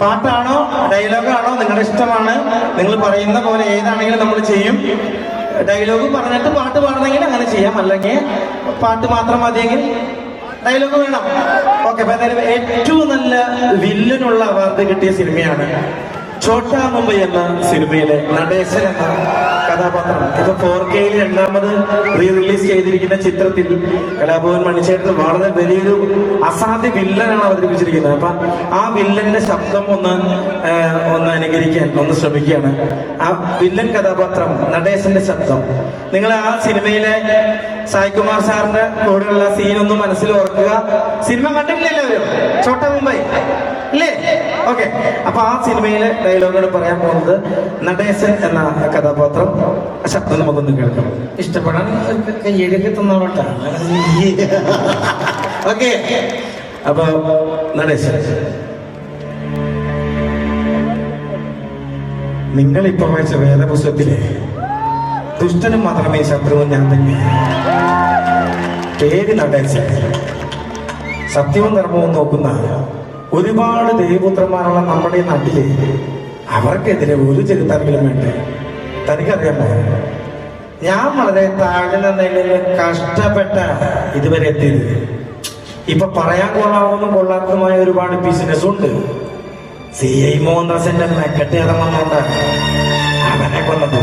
പാട്ടാണോ ഡയലോഗാണോ നിങ്ങളുടെ ഇഷ്ടമാണ്? നിങ്ങൾ പറയുന്ന പോലെ ഏതാണെങ്കിലും നമ്മൾ ചെയ്യും. ഡയലോഗ് പറഞ്ഞിട്ട് പാട്ട് പാടണമെങ്കിൽ അങ്ങനെ ചെയ്യാം. അല്ലെങ്കിൽ പാട്ട് മാത്രം മതിയെങ്കിൽ ഡയലോഗ് വേണം. ഓക്കെ ഏറ്റവും നല്ല വില്ലനുള്ള അവാർഡ് കിട്ടിയ സിനിമയാണ് ഛോട്ടാ മുംബൈ എന്ന സിനിമയിലെ നടേശൻ എന്ന കഥാപാത്രം. ഇത് ഫോർ കെയിൽ രണ്ടാമത് റീ റിലീസ് ചെയ്തിരിക്കുന്ന ചിത്രത്തിൽ കലാഭവൻ മണിച്ചേട്ടൻ വളരെ വലിയൊരു അസാധ്യ വില്ലനാണ് അവതരിപ്പിച്ചിരിക്കുന്നത്. അപ്പൊ ആ വില്ലന്റെ ശബ്ദം ഒന്ന് ഒന്ന് അനുകരിക്കാൻ ഒന്ന് ശ്രമിക്കുകയാണ്. ആ വില്ലൻ കഥാപാത്രം നടേശന്റെ ശബ്ദം. നിങ്ങൾ ആ സിനിമയിലെ സായികുമാർ സാറിന്റെ കൂടെയുള്ള സീൻ ഒന്ന് മനസ്സിൽ ഓർക്കുക. സിനിമ കണ്ടിട്ടില്ലല്ലോ ചോട്ട മുംബൈ ഓക്കെ അപ്പൊ ആ സിനിമയിലെ ഡയലോഗുകൾ പറയാൻ പോകുന്നത് നടേശൻ എന്ന കഥാപാത്രം. ശബ്ദം നമുക്കൊന്ന് കേൾക്കാം. ഇഷ്ടപ്പെടാൻ കയ്യടിയൊക്കെ തന്നോട്ടെ ഓക്കെ അപ്പൊ നടേശൻ. നിങ്ങൾ ഇപ്പൊ വായിച്ച വേദപുസ്തകത്തിലെ ദുഷ്ടനും മാത്രമേ ശത്രുവും ഞാൻ തന്നെ. പേര് നടേശൻ. സത്യവും ധർമ്മവും നോക്കുന്ന ഒരുപാട് ദേവപുത്രന്മാരുള്ള നമ്മുടെ ഈ നാട്ടിലെ അവർക്കെതിരെ ഒരു ചെറുത്താരെങ്കിലും വേണ്ടേ? തനിക്കറിയാമോ? ഞാൻ വളരെ താഴ്ന്ന നിലയിൽ കഷ്ടപ്പെട്ട ഇതുവരെ എത്തിയത്. ഇപ്പൊ പറയാൻ കൊള്ളാവുന്നതും കൊള്ളാത്തതുമായ ഒരുപാട് ബിസിനസ് ഉണ്ട്. സി ഐ മോഹൻദാസിന്റെ ഇറങ്ങുന്നുണ്ട് അവനെ കൊന്നത്.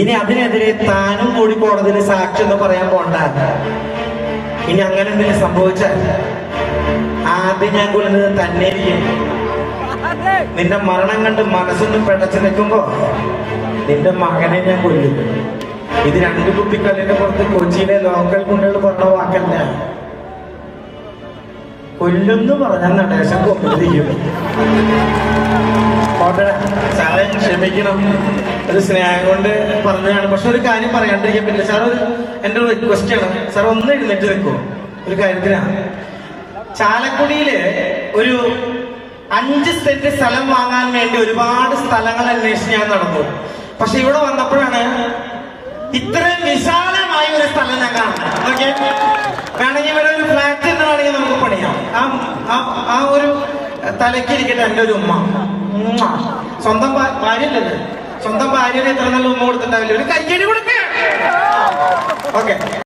ഇനി അതിനെതിരെ താനും കൂടി കോടതിയിൽ സാക്ഷി എന്ന് പറയാൻ പോണ്ട. ഇനി അങ്ങനെ എന്തെങ്കിലും സംഭവിച്ചാൽ ആദ്യം ഞാൻ കൊല്ലുന്നത് തന്നെ ഇരിക്കും നിന്റെ മരണം കണ്ട് മനസ്സൊന്നും പെടച്ചു നിൽക്കുമ്പോ നിന്റെ മകനെ ഞാൻ കൊല്ലും. ഇത് രണ്ട് കുപ്പിക്കല്ലിന്റെ പുറത്ത് കൊച്ചിയിലെ ലോക്കൽ കുണ്ടുകൾ പറഞ്ഞ വാക്കല്ല. കൊല്ലുന്ന് പറഞ്ഞാൽ നടേശം കൊല്ലിരിക്കും പോട്ടെ സാറേ ക്ഷമിക്കണം. ഒരു സ്നേഹം കൊണ്ട് പറഞ്ഞതാണ്. പക്ഷെ ഒരു കാര്യം പറയാണ്ടിരിക്കാൻ പറ്റില്ല സാർ ഒരു എന്റെ റിക്വസ്റ്റ് ആണ്. സാർ ഒന്ന് എഴുന്നേറ്റ് നിൽക്കുമോ ഒരു കാര്യത്തിനാണ് ചാലക്കുടിയിൽ ഒരു അഞ്ച് സെന്റ് സ്ഥലം വാങ്ങാൻ വേണ്ടി ഒരുപാട് സ്ഥലങ്ങൾ അന്വേഷിച്ച് ഞാൻ നടന്നു. പക്ഷെ ഇവിടെ വന്നപ്പോഴാണ് ഇത്രയും വിശാലമായ ഒരു സ്ഥലം ഞാൻ കാണുന്നത്. ഓക്കെ വേണമെങ്കിൽ ഇവിടെ ഒരു ഫ്ലാറ്റ് എന്ന് വേണമെങ്കിൽ നമുക്ക് പണിയാം. ആ ആ- ഒരു തലക്കിരിക്കട്ടെ എന്റെ ഒരു ഉമ്മ. സ്വന്തം ഭാര്യ സ്വന്തം ഭാര്യനെ എത്ര നല്ല ഉമ്മ കൊടുത്തിട്ടുണ്ടാവില്ല? ഒരു കയ്യടി കൊടുക്കേ. ഓക്കെ